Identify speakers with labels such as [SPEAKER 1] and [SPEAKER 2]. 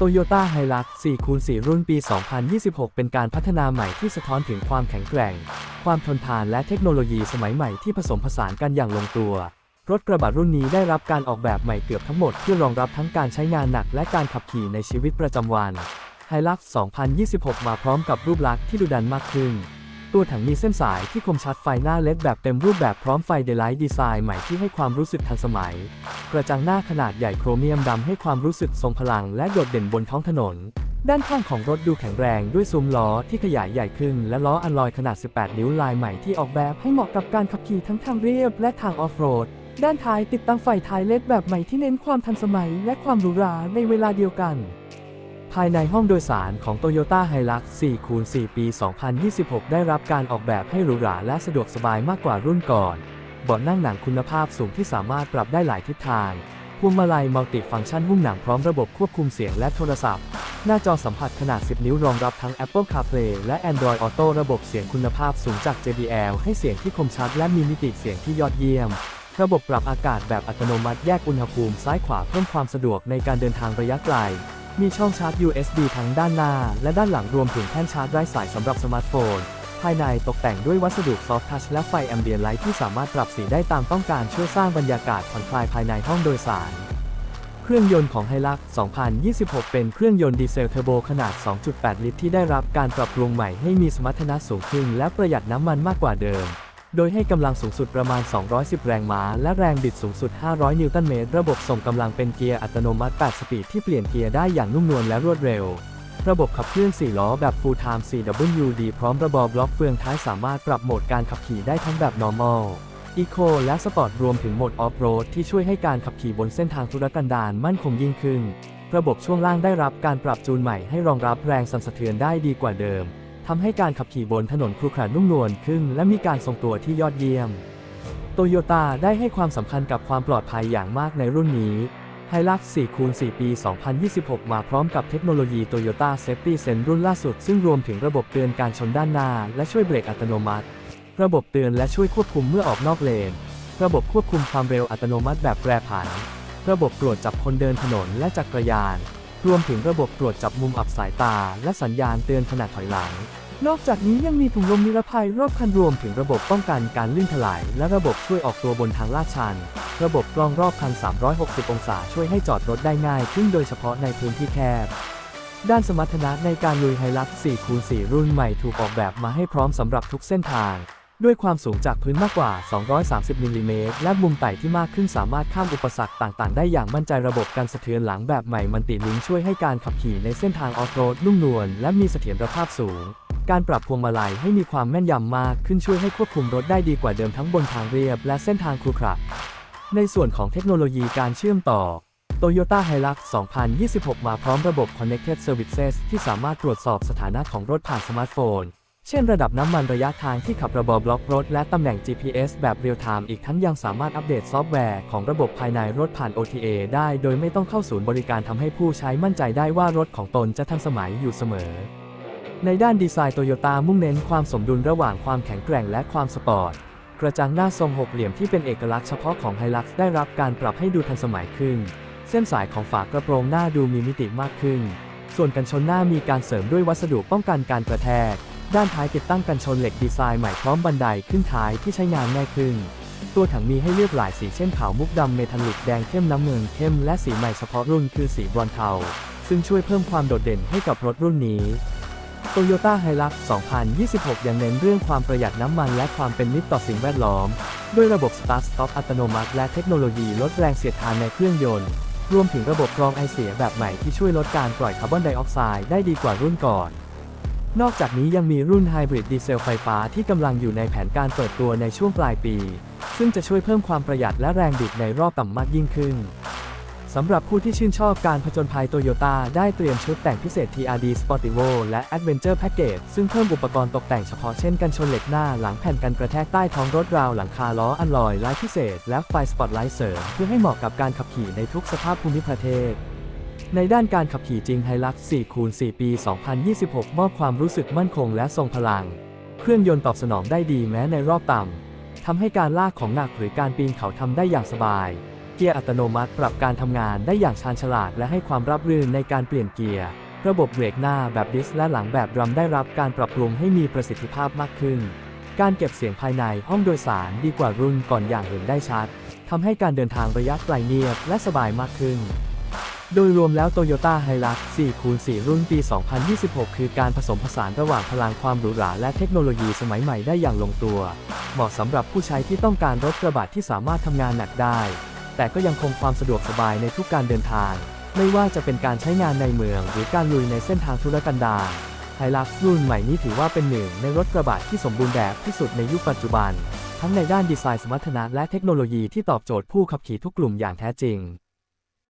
[SPEAKER 1] Toyota Hilux 4คูณ4รุ่นปี 2026 เป็นการพัฒนาใหม่ที่สะท้อนถึงความแข็งแกร่ง ความทนทานและเทคโนโลยีสมัยใหม่ที่ผสมผสานกันอย่างลงตัว รถกระบะรุ่นนี้ได้รับการออกแบบใหม่เกือบทั้งหมดเพื่อรองรับทั้งการใช้งานหนักและการขับขี่ในชีวิตประจำวัน Hilux 2026 มาพร้อมกับรูปลักษณ์ที่ดุดันมากขึ้น ตัวถังมีเส้นสายที่คมชัดไฟหน้าเล็ดแบบเต็มรูปแบบพร้อมไฟเด y ไลท์ดีไซน์ใหม่ที่ให้ความรู้สึกทันสมัย ระจังหน้าขนาดใหญ่โครเมียมดำให้ความรู้สึกทรงพลังและโดดเด่นบนท้องถนน ด้านข้างของรถดูแข็งแรงด้วยซุ้มล้อที่ขยายใหญ่ขึ้น และล้ออัลลอยขนาด 18 นิ้วลายใหม่ที่ออกแบบให้เหมาะกับการขับขี่ทั้งทางเรียบและทางออฟโรด ด้านท้ายติดตั้งไฟท้ายเลดแบบใหม่ที่เน้นความทันสมัยและความหรูหราในเวลาเดียวกันภายในห้องโดยสารของ Toyota Hilux 4คูณ4ปี 2026 ได้รับการออกแบบให้หรูหราและสะดวกสบายมากกว่ารุ่นก่อน เบาะนั่งหนังคุณภาพสูงที่สามารถปรับได้หลายทิศทาง พวงมาลัยมัลติฟังก์ชันหุ้มหนังพร้อมระบบควบคุมเสียงและโทรศัพท์ หน้าจอสัมผัสขนาด 10 นิ้วรองรับทั้ง Apple CarPlay และ Android Auto ระบบเสียงคุณภาพสูงจาก JBL ให้เสียงที่คมชัดและมีมิติเสียงที่ยอดเยี่ยม ระบบปรับอากาศแบบอัตโนมัติแยกอุณหภูมิซ้ายขวาเพิ่มความสะดวกในการเดินทางระยะไกลมีช่องชาร์จ USB ทั้งด้านหน้าและด้านหลังรวมถึงแท่นชาร์จไร้สายสำหรับสมาร์ทโฟนายในตกแต่งด้วยวัสดุซอฟท์ทัชและไฟแอมเบียนไลท์ที่สามารถปรับสีได้ตามต้องการช่วยสร้างบรรยากาศผ่อนคลายภายในห้องโดยสาร เครื่องยนต์ของ Hilux 2026 เป็นเครื่องยนต์ดีเซลเทอร์โบขนาด 2.8 ลิตรที่ได้รับการปรับปรุงใหม่ให้มีสมรรถนะสูงขึ้นและประหยัดน้ำมันมากกว่าเดิม โดยให้กำลังสูงสุดประมาณ 210 แรงม้า และแรงบิดสูงสุด 500 นิวตันเมตร ระบบส่งกำลังเป็นเกียร์อัตโนมัติ 8 สปีดที่เปลี่ยนเกียร์ได้อย่างนุ่มนวลและรวดเร็ว ระบบขับเคลื่อน 4 ล้อแบบ Full Time 4WD พร้อมระบบบล็อกเฟืองท้ายสามารถปรับโหมดการขับขี่ได้ทั้งแบบ Normal Eco และ Sport รวมถึงโหมด Off-road ที่ช่วยให้การขับขี่บนเส้นทางธุรกันดารมั่นคงยิ่งขึ้น ระบบช่วงล่างได้รับการปรับจูนใหม่ให้รองรับแรงสั่นสะเทือนได้ดีกว่าเดิมทำให้การขับขี่บนถนนครุขระนุ่มนวลขึ้น และมีการทรงตัวที่ยอดเยี่ยมโตโยต้าได้ให้ความสำคัญกับความปลอดภัยอย่างมากในรุ่นนี้ Hilux 4คูณ4ปี 2026 มาพร้อมกับเทคโนโลยี Toyota Safety Sense รุ่นล่าสุด ซึ่งรวมถึงระบบเตือนการชนด้านหน้า และช่วยเบรกอัตโนมัติ ระบบเตือนและช่วยควบคุมเมื่อออกนอกเลน ระบบควบคุมความเร็วอัตโนมัติแบบแปรผัน ระบบตรวจจับคนเดินถนนและจักรยาน รวมถึงระบบตรวจจับมุมอับสายตา และสัญญาณเตือนขณะถอยหลัง นอกจากนี้ยังมีถุงลมนิรภัยรอบคันรวมถึงระบบป้องกันการลื่นถลาย และระบบช่วยออกตัวบนทางลาดชัน ระบบกล้องรอบคัน 360 องศาช่วยให้จอดรถได้ง่ายขึ้นโดยเฉพาะในพื้นที่แคบ ด้านสมรรถนะในการลุยไฮลัก4คูณ4รุ่นใหม่ถูกออกแบบมาให้พร้อมสำหรับทุกเส้นทาง ด้วยความสูงจากพื้นมากกว่า 230มิลลิเมตรและมุมไต่ที่มากขึ้นสามารถข้ามอุปสรรคต่าง ๆ ได้อย่างมั่นใจระบบการสะเทือนหลังแบบใหม่มันติลิงช่วยให้การขับขี่ในเส้นทางออฟโรดนุ่มนวลและมีเสถียรภาพสูง การปรับพวงมาลัยให้มีความแม่นยำมากขึ้นช่วยให้ควบคุมรถได้ดีกว่าเดิมทั้งบนทางเรียบและเส้นทางครุขระในส่วนของเทคโนโลยีการเชื่อมต่อ Toyota Hilux 2026 มาพร้อมระบบ Connected Services ที่สามารถตรวจสอบสถานะของรถผ่านสมาร์ทโฟน เช่นระดับน้ำมันระยะทางที่ขับระบบบล็อกรถ และตำแหน่ง GPS แบบเรียลไทม์อีกทั้งยังสามารถอัปเดตซอฟต์แวร์ของระบบภายในรถผ่าน OTA ได้โดยไม่ต้องเข้าศูนย์บริการทำให้ผู้ใช้มั่นใจได้ว่ารถของตนจะทันสมัยอยู่เสมอ ในด้านดีไซน์โตโยต้ามุ่งเน้นความสมดุลระหว่างความแข็งแกร่งและความสปอร์ต กระจังหน้าทรงหกเหลี่ยมที่เป็นเอกลักษณ์เฉพาะของ Hilux ได้รับการปรับให้ดูทันสมัยขึ้น เส้นสายของฝากระโปรงหน้าดูมีมิติมากขึ้น ส่วนกันชนหน้ามีการเสริมด้วยวัสดุป้องกันการกระแทก ด้านท้ายติดตั้งกันชนเหล็กดีไซน์ใหม่พร้อมบันไดขึ้นท้ายที่ใช้งานง่ายขึ้น ตัวถังมีให้เลือกหลายสีเช่นขาวมุกดำเมทัลลิกแดงเข้มน้ำเงินเข้มและสีใหม่เฉพาะรุ่นคือสีบรอนเทาซึ่งช่วยเพิ่มความโดดเด่นให้กับรถรุ่นนี้ Toyota Hilux 2026 ยังเน้นเรื่องความประหยัดน้ำมันและความเป็นมิตรต่อสิ่งแวดล้อม ด้วยระบบ Start Stop อัตโนมัติและเทคโนโลยีลดแรงเสียดทานในเครื่องยนต์ รวมถึงระบบกรองไอเสียแบบใหม่ที่ช่วยลดการปล่อยคาร์บอนไดออกไซด์ได้ดีกว่ารุ่นก่อน นอกจากนี้ยังมีรุ่นไฮบริดดีเซลไฟฟ้าที่กำลังอยู่ในแผนการเปิดตัวในช่วงปลายปี ซึ่งจะช่วยเพิ่มความประหยัดและแรงบิดในรอบต่ำมากยิ่งขึ้น สำหรับผู้ที่ชื่นชอบการผจญภัยโตโยต้าได้เตรียมชุดแต่งพิเศษ TRD Sportivo และ Adventure Package ซึ่งเพิ่มอุปกรณ์ตกแต่งเฉพาะเช่นกันชนเหล็กหน้าหลังแผ่นกันกระแทกใต้ท้องรถราวหลังคาล้ออัลลอยลายพิเศษ และไฟสปอตไลท์เสริมเพื่อให้เหมาะกับการขับขี่ในทุกสภาพภูมิประเทศ ในด้านการขับขี่จริง Hilux 4คูณ4ปี 2026 มอบความรู้สึกมั่นคงและทรงพลัง เครื่องยนต์ตอบสนองได้ดีแม้ในรอบต่ำทำให้การลากของหนักหรือการปีนเขาทำได้อย่างสบาย เกียร์อัตโนมัติปรับการทำงานได้อย่างชาญฉลาดและให้ความราบรื่นในการเปลี่ยนเกียร์ ระบบเบรกหน้าแบบดิสและหลังแบบดรัมได้รับการปรับปรุงให้มีประสิทธิภาพมากขึ้น การเก็บเสียงภายในห้องโดยสารดีกว่ารุ่นก่อนอย่างเห็นได้ชัดทำให้การเดินทางระยะไกลเนียบและสบายมากขึ้น โดยรวมแล้ว Toyota Hilux 4คูณ4รุ่นปี 2026 คือการผสมผสานระหว่างพลังความหรูหราและเทคโนโลยีสมัยใหม่ได้อย่างลงตัว เหมาะสำหรับผู้ใช้ที่ต้องการรถกระบะที่สามารถทำงานหนักได้ แต่ก็ยังคงความสะดวกสบายในทุกการเดินทาง ไม่ว่าจะเป็นการใช้งานในเมือง หรือการลุยในเส้นทางธุรกันดารไฮลักซ์รุ่นใหม่นี้ถือว่าเป็นหนึ่งในรถกระบะที่สมบูรณ์แบบที่สุดในยุคปัจจุบัน ทั้งในด้านดีไซน์สมรรถนะและเทคโนโลยีที่ตอบโจทย์ผู้ขับขี่ทุกกลุ่มอย่างแท้จริง